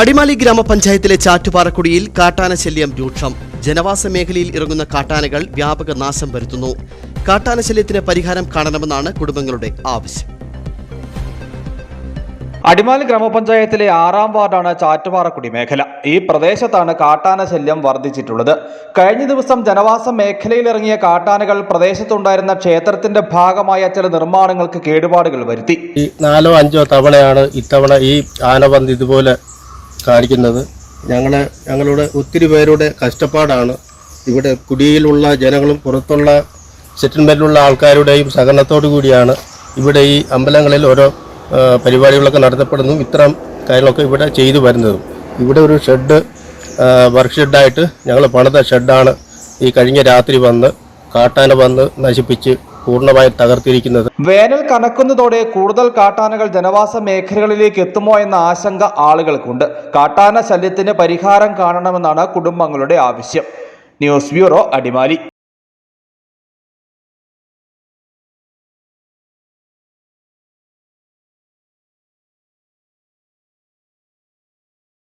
അടിമാലി ഗ്രാമപഞ്ചായത്തിലെ ചാറ്റുപാറക്കുടിയിൽ കാട്ടാന ശല്യം രൂക്ഷം. ജനവാസ മേഖലയിൽ ഇറങ്ങുന്ന കാട്ടാനകൾ വ്യാപക നാശം വരുത്തുന്നു. കാട്ടാന ശല്യത്തിന് പരിഹാരം കാണണമെന്നാണ് കുടുംബങ്ങളുടെ ആവശ്യം. അടിമാലി ഗ്രാമപഞ്ചായത്തിലെ ആറാം വാർഡാണ് ചാറ്റുപാറക്കുടി മേഖല. ഈ പ്രദേശത്താണ് കാട്ടാന ശല്യം വർദ്ധിച്ചിട്ടുള്ളത്. കഴിഞ്ഞ ദിവസം ജനവാസ മേഖലയിലിറങ്ങിയ കാട്ടാനകൾ പ്രദേശത്തുണ്ടായിരുന്ന ക്ഷേത്രത്തിന്റെ ഭാഗമായ ചില നിർമ്മാണങ്ങൾക്ക് കേടുപാടുകൾ വരുത്തി. നാലോ അഞ്ചോ തവണയാണ് ഇത്തവണ ഈ ആനവന്ത് ഇതുപോലെ കാണിക്കുന്നത്. ഞങ്ങളെ ഞങ്ങളുടെ ഒത്തിരി പേരുടെ കഷ്ടപ്പാടാണ്. ഇവിടെ കുടിയിലുള്ള ജനങ്ങളും പുറത്തുള്ള സെറ്റിൽമെന്റിലുള്ള ആൾക്കാരുടെയും സഹകരണത്തോടു കൂടിയാണ് ഇവിടെ ഈ അമ്പലങ്ങളിൽ ഓരോ പരിപാടികളൊക്കെ നടത്തപ്പെടുന്നു ഇത്തരം കാര്യങ്ങളൊക്കെ ഇവിടെ ചെയ്തു വരുന്നതും. ഇവിടെ ഒരു ഷെഡ് വർക്ക് ഷെഡായിട്ട് ഞങ്ങൾ പണിത ഷെഡാണ് ഈ കഴിഞ്ഞ രാത്രി വന്ന് കാട്ടാന വന്ന് നശിപ്പിച്ച് പൂർണമായി തകർത്തിരിക്കുന്നത്. വേനൽ കനക്കുന്നതോടെ കൂടുതൽ കാട്ടാനകൾ ജനവാസ മേഖലകളിലേക്ക് എത്തുമോ എന്ന ആശങ്ക ആളുകൾക്കുണ്ട്. കാട്ടാന ശല്യത്തിന് പരിഹാരം കാണണമെന്നാണ് കുടുംബങ്ങളുടെ ആവശ്യം. News bureau Adimali.